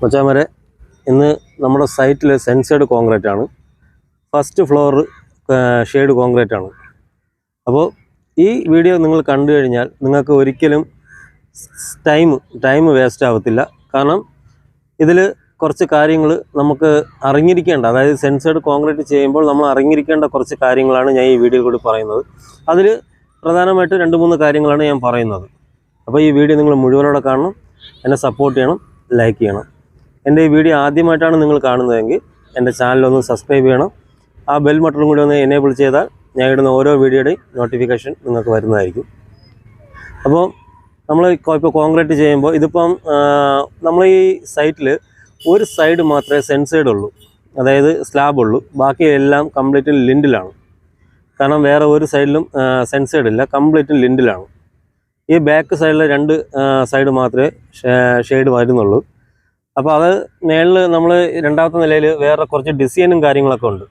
കൊച്ചാമരെ ഇന്ന് നമ്മുടെ സൈറ്റിൽ സെൻസേഡ് കോൺക്രീറ്റ് ആണ്. ഫസ്റ്റ് ഫ്ലോർ ഷെയ്ഡ് കോൺക്രീറ്റ് ആണ്. അപ്പോൾ ഈ വീഡിയോ നിങ്ങൾ കണ്ടു കഴിഞ്ഞാൽ നിങ്ങൾക്ക് ഒരിക്കലും ടൈം ടൈം വേസ്റ്റ് ആവത്തില്ല. കാരണം ഇതിൽ കുറച്ച് കാര്യങ്ങൾ നമുക്ക് അറിഞ്ഞിരിക്കേണ്ട അതായത് സെൻസേഡ് കോൺക്രീറ്റ് ചെയ്യുമ്പോൾ നമ്മൾ അറിഞ്ഞിരിക്കേണ്ട കുറച്ച് കാര്യങ്ങളാണ് ഞാൻ ഈ വീഡിയോയിൽ കൂടി പറയുന്നത്. അതിൽ പ്രധാനമായിട്ട് രണ്ട് മൂന്ന് കാര്യങ്ങളാണ് ഞാൻ പറയുന്നത്. അപ്പോൾ ഈ വീഡിയോ നിങ്ങൾ മുഴുവനോടെ കാണണം. എന്നെ സപ്പോർട്ട് ചെയ്യണം ലൈക്ക് ചെയ്യണം. എന്റെ ഈ വീഡിയോ ആദ്യമായിട്ടാണ് നിങ്ങൾ കാണുന്നതെങ്കിൽ എന്റെ ചാനലൊന്ന് സബ്സ്ക്രൈബ് ചെയ്യണം. ആ ബെൽ ബട്ടണും കൂടി ഒന്ന് എനേബിൾ ചെയ്താൽ ഞാൻ ഇടുന്ന ഓരോ വീഡിയോയുടെയും നോട്ടിഫിക്കേഷൻ നിങ്ങൾക്ക് വരുന്നതായിരിക്കും. അപ്പോൾ നമ്മൾ ഇപ്പോൾ കോൺക്രീറ്റ് ചെയ്യുമ്പോൾ ഇതിപ്പം നമ്മൾ ഈ സൈറ്റിൽ ഒരു സൈഡ് മാത്രമേ സെൻസൈഡ് ഉള്ളൂ. അതായത് സ്ലാബ് ഉള്ളൂ. ബാക്കി എല്ലാം കംപ്ലീറ്റ് ലിൻഡിലാണ് കാരണം വേറെ ഒരു സൈഡിലും സെൻസൈഡ് ഇല്ല. കംപ്ലീറ്റ് ലിൻഡിലാണ് ഈ ബാക്ക് സൈഡിലെ രണ്ട് സൈഡ് മാത്രമേ ഷെയ്ഡ് വരുന്നുള്ളൂ. അപ്പോൾ അത് മേളിൽ നമ്മൾ രണ്ടാമത്തെ നിലയിൽ വേറെ കുറച്ച് ഡിസൈനും കാര്യങ്ങളൊക്കെ ഉണ്ട്.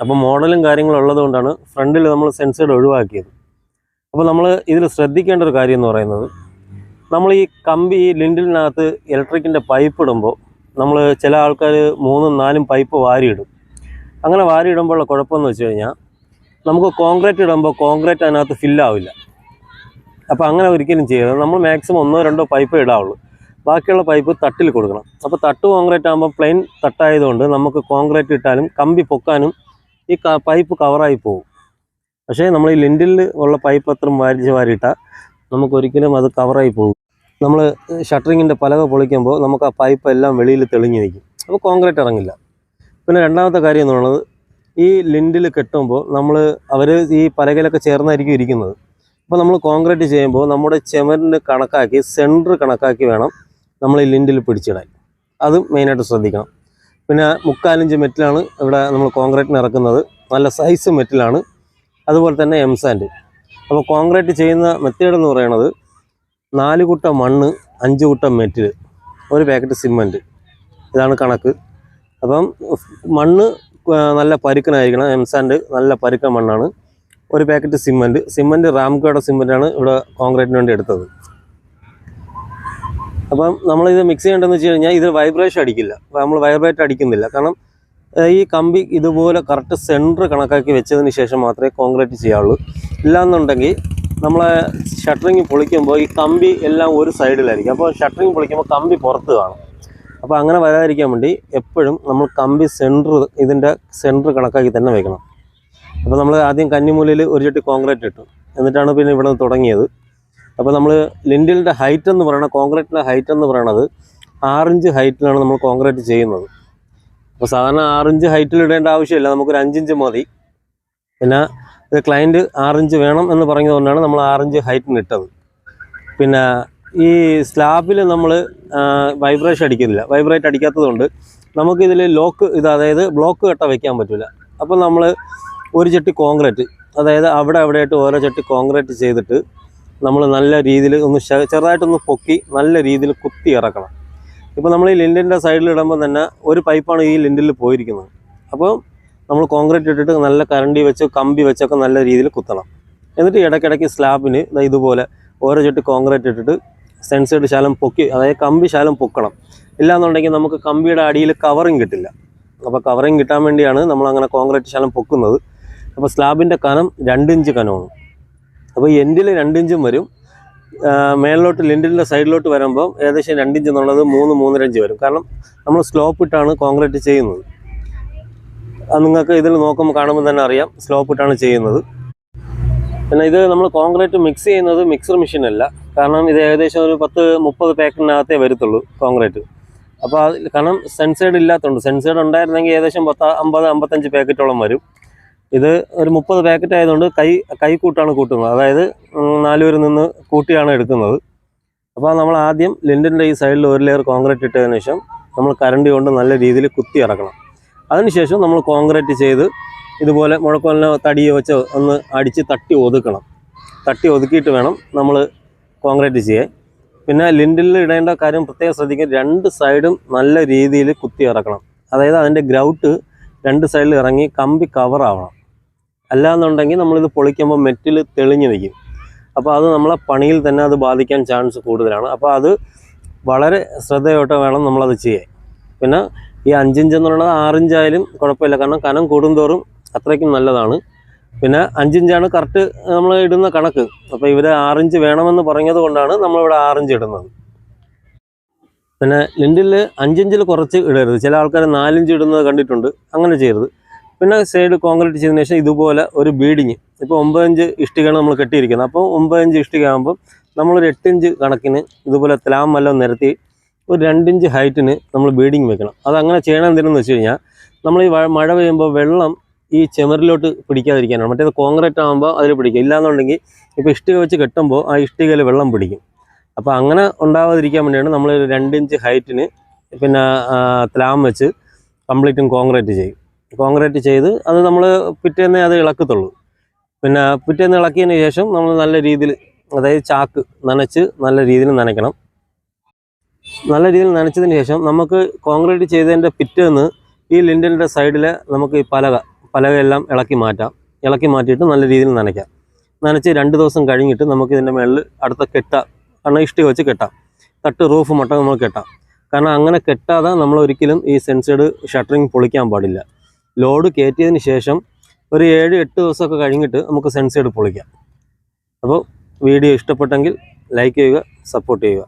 അപ്പോൾ മോഡലും കാര്യങ്ങളും ഉള്ളത് കൊണ്ടാണ് ഫ്രണ്ടിൽ നമ്മൾ സെൻസൈഡ് ഒഴിവാക്കിയത്. അപ്പോൾ നമ്മൾ ഇതിൽ ശ്രദ്ധിക്കേണ്ട ഒരു കാര്യം എന്ന് പറയുന്നത് നമ്മൾ ഈ കമ്പി ഈ ലിൻഡിലിനകത്ത് ഇലക്ട്രിക്കിന്റെ പൈപ്പ് ഇടുമ്പോൾ നമ്മൾ ചില ആൾക്കാർ മൂന്നും നാലും പൈപ്പ് വാരിയിടും. അങ്ങനെ വാരിയിടുമ്പോഴുള്ള കുഴപ്പമെന്ന് വെച്ച് കഴിഞ്ഞാൽ നമുക്ക് കോൺക്രീറ്റ് ഇടുമ്പോൾ കോൺക്രീറ്റ് അതിനകത്ത് ഫില്ലാവില്ല അപ്പോൾ അങ്ങനെ ഒരിക്കലും ചെയ്യരുത്. നമ്മൾ മാക്സിമം ഒന്നോ രണ്ടോ പൈപ്പ് ഇടാവുള്ളൂ. ബാക്കിയുള്ള പൈപ്പ് തട്ടിൽ കൊടുക്കണം. അപ്പോൾ തട്ട് കോൺക്രീറ്റ് ആകുമ്പോൾ പ്ലെയിൻ തട്ടായതുകൊണ്ട് നമുക്ക് കോൺക്രീറ്റ് ഇട്ടാലും കമ്പി പൊക്കാനും ഈ പൈപ്പ് കവറായി പോകും. പക്ഷേ നമ്മൾ ഈ ലിൻഡിൽ ഉള്ള പൈപ്പ് അത്രയും വാരിച്ച് വാരിയിട്ടാൽ നമുക്ക് ഒരിക്കലും അത് കവറായി പോകും. നമ്മൾ ഷട്ടറിങ്ങിന്റെ പലക പൊളിക്കുമ്പോൾ നമുക്ക് ആ പൈപ്പ് എല്ലാം വെളിയിൽ തെളിഞ്ഞു നിൽക്കും. അപ്പോൾ കോൺക്രീറ്റ് ഇറങ്ങില്ല. പിന്നെ രണ്ടാമത്തെ കാര്യം എന്ന് പറയുന്നത് ഈ ലിൻഡിൽ കെട്ടുമ്പോൾ നമ്മൾ അവർ ഈ പലകയിലൊക്കെ ചേർന്നായിരിക്കും ഇരിക്കുന്നത്. അപ്പോൾ നമ്മൾ കോൺക്രീറ്റ് ചെയ്യുമ്പോൾ നമ്മുടെ ചെമരിന് കണക്കാക്കി സെന്റർ കണക്കാക്കി വേണം നമ്മൾ ഈ ലിൻഡിൽ പിടിച്ചിടാൻ. അതും മെയിനായിട്ട് ശ്രദ്ധിക്കണം. പിന്നെ മുക്കാലിഞ്ച് മെറ്റിലാണ് ഇവിടെ നമ്മൾ കോൺക്രീറ്റിന് ഇറക്കുന്നത്. നല്ല സൈസ് മെറ്റിലാണ്. അതുപോലെ തന്നെ എം സാൻഡ്. അപ്പോൾ കോൺക്രീറ്റ് ചെയ്യുന്ന മെത്തേഡ് എന്ന് പറയുന്നത് നാല് കുട്ട മണ്ണ് അഞ്ച് കുട്ട മെറ്റിൽ ഒരു പാക്കറ്റ് സിമന്റ്. ഇതാണ് കണക്ക്. അപ്പം മണ്ണ് നല്ല പരുക്കനായിരിക്കണം. എം സാൻഡ് നല്ല പരുക്കൻ മണ്ണാണ്. ഒരു പാക്കറ്റ് സിമന്റ്. സിമന്റ് റാംകോയുടെ സിമന്റാണ് ഇവിടെ കോൺക്രീറ്റിന് വേണ്ടി എടുത്തത്. അപ്പം നമ്മളിത് മിക്സ് ചെയ്യേണ്ടതെന്ന് വെച്ച് കഴിഞ്ഞാൽ ഇത് വൈബ്രേഷൻ അടിക്കില്ല. നമ്മൾ വൈബ്രേറ്റ് അടിക്കുന്നില്ല. കാരണം ഈ കമ്പി ഇതുപോലെ കറക്റ്റ് സെന്റർ കണക്കാക്കി വെച്ചതിന് ശേഷം മാത്രമേ കോൺക്രീറ്റ് ചെയ്യാവുള്ളൂ. ഇല്ലാന്നുണ്ടെങ്കിൽ നമ്മളെ ഷട്ടറിങ് പൊളിക്കുമ്പോൾ ഈ കമ്പി എല്ലാം ഒരു സൈഡിലായിരിക്കും അപ്പോൾ ഷട്ടറിങ് പൊളിക്കുമ്പോൾ കമ്പി പുറത്ത് കാണും. അപ്പോൾ അങ്ങനെ വരാതിരിക്കാൻ വേണ്ടി എപ്പോഴും നമ്മൾ കമ്പി സെന്റർ ഇതിന്റെ സെന്റർ കണക്കാക്കി തന്നെ വെക്കണം. അപ്പോൾ നമ്മൾ ആദ്യം കന്നിമൂലയിൽ ഒരു ചട്ടി കോൺക്രീറ്റ് ഇട്ടു. എന്നിട്ടാണ് പിന്നെ ഇവിടെ നിന്ന് തുടങ്ങിയത്. അപ്പോൾ നമ്മൾ ലിൻഡിലിന്റെ ഹൈറ്റ് എന്ന് പറയുന്നത് കോൺക്രീറ്റിന്റെ ഹൈറ്റ് എന്ന് പറയുന്നത് ആറിഞ്ച് ഹൈറ്റിലാണ് നമ്മൾ കോൺക്രീറ്റ് ചെയ്യുന്നത്. അപ്പോൾ സാധാരണ ആറിഞ്ച് ഹൈറ്റിൽ ഇടേണ്ട ആവശ്യമില്ല നമുക്കൊരു അഞ്ചിഞ്ച് മതി. പിന്നെ ഇത് ക്ലയന്റ് ആറിഞ്ച് വേണം എന്ന് പറഞ്ഞതുകൊണ്ടാണ് നമ്മൾ ആറിഞ്ച് ഹൈറ്റിന് ഇട്ടത്. പിന്നെ ഈ സ്ലാബിൽ നമ്മൾ വൈബ്രേഷൻ അടിക്കുന്നില്ല. വൈബ്രേറ്റ് അടിക്കാത്തതുകൊണ്ട് നമുക്കിതിൽ ലോക്ക് ഇത് അതായത് ബ്ലോക്ക് കട്ട വയ്ക്കാൻ പറ്റില്ല അപ്പോൾ നമ്മൾ ഒരു ചട്ടി കോൺക്രീറ്റ് അതായത് അവിടെ അവിടെയായിട്ട് ഓരോ ചട്ടി കോൺക്രീറ്റ് ചെയ്തിട്ട് നമ്മൾ നല്ല രീതിയിൽ ഒന്ന് ചെറുതായിട്ടൊന്ന് പൊക്കി നല്ല രീതിയിൽ കുത്തി ഇറക്കണം. ഇപ്പോൾ നമ്മൾ ഈ ലിൻഡിന്റെ സൈഡിൽ ഇടുമ്പോൾ തന്നെ ഒരു പൈപ്പാണ് ഈ ലിൻഡിൽ പോയിരിക്കുന്നത്. അപ്പോൾ നമ്മൾ കോൺക്രീറ്റ് ഇട്ടിട്ട് നല്ല കരണ്ടി വെച്ച് കമ്പി വെച്ചൊക്കെ നല്ല രീതിയിൽ കുത്തണം. എന്നിട്ട് ഇടയ്ക്കിടയ്ക്ക് സ്ലാബിന് ഇതുപോലെ ഓരോ ചുട്ടി കോൺക്രീറ്റ് ഇട്ടിട്ട് സെൻസേഡ് ശാലം പൊക്കി അതായത് കമ്പി ശാലം പൊക്കണം. ഇല്ലാന്നുണ്ടെങ്കിൽ നമുക്ക് കമ്പിയുടെ അടിയിൽ കവറിങ് കിട്ടില്ല. അപ്പോൾ കവറിങ് കിട്ടാൻ വേണ്ടിയാണ് നമ്മൾ അങ്ങനെ കോൺക്രീറ്റ് ശാലം പൊക്കുന്നത്. അപ്പോൾ സ്ലാബിന്റെ കനം രണ്ടിഞ്ച് കനമാണ്. അപ്പോൾ എൻഡിൽ രണ്ടിഞ്ചും വരും. മേളിലോട്ട് ലിൻഡിലിന്റെ സൈഡിലോട്ട് വരുമ്പോൾ ഏകദേശം രണ്ടിഞ്ച് എന്നുള്ളത് മൂന്ന് മൂന്നര ഇഞ്ച് വരും. കാരണം നമ്മൾ സ്ലോപ്പ് ഇട്ടാണ് കോൺക്രീറ്റ് ചെയ്യുന്നത്. അത് നിങ്ങൾക്ക് ഇതിൽ നോക്കുമ്പോൾ കാണുമ്പോൾ തന്നെ അറിയാം സ്ലോപ്പ് ഇട്ടാണ് ചെയ്യുന്നത്. പിന്നെ ഇത് നമ്മൾ കോൺക്രീറ്റ് മിക്സ് ചെയ്യുന്നത് മിക്സർ മെഷീൻ അല്ല. കാരണം ഇത് ഏകദേശം ഒരു പത്ത് മുപ്പത് പാക്കറ്റിനകത്തേ വരത്തുള്ളൂ കോൺക്രീറ്റ് അപ്പോൾ കാരണം സെൻസൈഡ് ഇല്ലാത്തതുകൊണ്ട് സെൻസൈഡ് ഉണ്ടായിരുന്നെങ്കിൽ ഏകദേശം പത്ത് അമ്പത് അമ്പത്തഞ്ച് പാക്കറ്റോളം വരും. ഇത് ഒരു മുപ്പത് പാക്കറ്റ് ആയതുകൊണ്ട് കൈ കൈക്കൂട്ടാണ് കൂട്ടുന്നത്. അതായത് നാലുപേർ നിന്ന് കൂട്ടിയാണ് എടുക്കുന്നത്. അപ്പോൾ നമ്മൾ ആദ്യം ലിൻഡിന്റെ ഈ സൈഡിൽ ഒരു ലെയർ കോൺക്രീറ്റ് ഇട്ടതിന് ശേഷം നമ്മൾ കരണ്ടി കൊണ്ട് നല്ല രീതിയിൽ കുത്തി ഇറക്കണം. അതിനുശേഷം നമ്മൾ കോൺക്രീറ്റ് ചെയ്ത് ഇതുപോലെ മുഴക്കോലിനെ തടിയെ വെച്ച് ഒന്ന് അടിച്ച് തട്ടി ഒതുക്കണം. തട്ടി ഒതുക്കിയിട്ട് വേണം നമ്മൾ കോൺക്രീറ്റ് ചെയ്യാൻ. പിന്നെ ലിൻഡിൽ ഇടേണ്ട കാര്യം പ്രത്യേകം ശ്രദ്ധിക്കുക. രണ്ട് സൈഡും നല്ല രീതിയിൽ കുത്തി ഇറക്കണം. അതായത് അതിന്റെ ഗ്രൗട്ട് രണ്ട് സൈഡിൽ ഇറങ്ങി കമ്പി കവറാവണം അല്ലാന്നുണ്ടെങ്കിൽ നമ്മളിത് പൊളിക്കുമ്പോൾ മെറ്റിൽ തെളിഞ്ഞു നിൽക്കും അപ്പോൾ അത് നമ്മളെ പണിയിൽ തന്നെ അത് ബാധിക്കാൻ ചാൻസ് കൂടുതലാണ്. അപ്പോൾ അത് വളരെ ശ്രദ്ധയോടെ വേണം നമ്മളത് ചെയ്യാൻ. പിന്നെ ഈ അഞ്ചിഞ്ച് എന്ന് പറയുന്നത് ആറിഞ്ചായാലും കുഴപ്പമില്ല. കാരണം കനം കൂടുന്തോറും അത്രയ്ക്കും നല്ലതാണ്. പിന്നെ അഞ്ചിഞ്ചാണ് കറക്റ്റ് നമ്മൾ ഇടുന്ന കണക്ക്. അപ്പോൾ ഇവർ ആറിഞ്ച് വേണമെന്ന് പറഞ്ഞത് കൊണ്ടാണ് നമ്മളിവിടെ ആറിഞ്ച് ഇടുന്നത്. പിന്നെ ലിൻഡിൽ അഞ്ചിഞ്ചിൽ കുറച്ച് ഇടരുത്. ചില ആൾക്കാർ നാലിഞ്ച് ഇടുന്നത് കണ്ടിട്ടുണ്ട്. അങ്ങനെ ചെയ്യരുത്. പിന്നെ സൈഡ് കോൺക്രീറ്റ് ചെയ്തതിന് ശേഷം ഇതുപോലെ ഒരു ബീഡിങ്. ഇപ്പോൾ ഒമ്പത് ഇഞ്ച് ഇഷ്ടികയാണ് നമ്മൾ കെട്ടിയിരിക്കുന്നത്. അപ്പോൾ ഒമ്പത് ഇഞ്ച് ഇഷ്ടിക ആകുമ്പോൾ നമ്മളൊരു എട്ടിഞ്ച് കണക്കിന് ഇതുപോലെ തലാം വല്ലതും നിരത്തി ഒരു രണ്ടിഞ്ച് ഹൈറ്റിന് നമ്മൾ ബീഡിങ് വെക്കണം. അത് അങ്ങനെ ചെയ്യണം എന്തിനെന്ന് വെച്ച് കഴിഞ്ഞാൽ നമ്മൾ ഈ മഴ പെയ്യുമ്പോൾ വെള്ളം ഈ ചെമറിലോട്ട് പിടിക്കാതിരിക്കാനാണ്. മറ്റേത് കോൺക്രീറ്റ് ആകുമ്പോൾ അതിൽ പിടിക്കും. ഇല്ലാന്നുണ്ടെങ്കിൽ ഇപ്പോൾ ഇഷ്ടിക വെച്ച് കെട്ടുമ്പോൾ ആ ഇഷ്ടികയിൽ വെള്ളം പിടിക്കും. അപ്പോൾ അങ്ങനെ ഉണ്ടാവാതിരിക്കാൻ വേണ്ടിയാണ് നമ്മൾ രണ്ടിഞ്ച് ഹൈറ്റിന് പിന്നെ തലാം വെച്ച് കംപ്ലീറ്റും കോൺക്രീറ്റ് ചെയ്യും. കോൺക്രീറ്റ് ചെയ്ത് അത് നമ്മൾ പിറ്റേന്നേ അത് ഇളക്കത്തുള്ളൂ. പിന്നെ പിറ്റേന്ന് ഇളക്കിയതിന് ശേഷം നമ്മൾ നല്ല രീതിയിൽ അതായത് ചാക്ക് നനച്ച് നല്ല രീതിയിൽ നനയ്ക്കണം. നല്ല രീതിയിൽ നനച്ചതിന് ശേഷം നമുക്ക് കോൺക്രീറ്റ് ചെയ്തതിന്റെ പിറ്റേന്ന് ഈ ലിൻഡലിന്റെ സൈഡിൽ നമുക്ക് ഈ പലക പലകയെല്ലാം ഇളക്കി മാറ്റാം. ഇളക്കി മാറ്റിയിട്ട് നല്ല രീതിയിൽ നനയ്ക്കാം. നനച്ച് രണ്ട് ദിവസം കഴിഞ്ഞിട്ട് നമുക്ക് ഇതിന്റെ മുകളിൽ അടുത്ത കെട്ടാം കാരണം ഇഷ്ടി വെച്ച് കെട്ടാം. തട്ട് റൂഫ് മട്ടം നമ്മൾ കെട്ടാം. കാരണം അങ്ങനെ കെട്ടാതെ നമ്മൾ ഒരിക്കലും ഈ സെൻസേഡ് ഷട്ടറിങ് പൊളിക്കാൻ പാടില്ല. ലോഡ് കയറ്റിയതിന് ശേഷം ഒരു ഏഴ് എട്ട് ദിവസമൊക്കെ കഴിഞ്ഞിട്ട് നമുക്ക് സെൻസ് സെൻസേഡ് പൊളിക്കാം. അപ്പോൾ വീഡിയോ ഇഷ്ടപ്പെട്ടെങ്കിൽ ലൈക്ക് ചെയ്യുക സപ്പോർട്ട് ചെയ്യുക.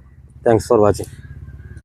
Thanks for watching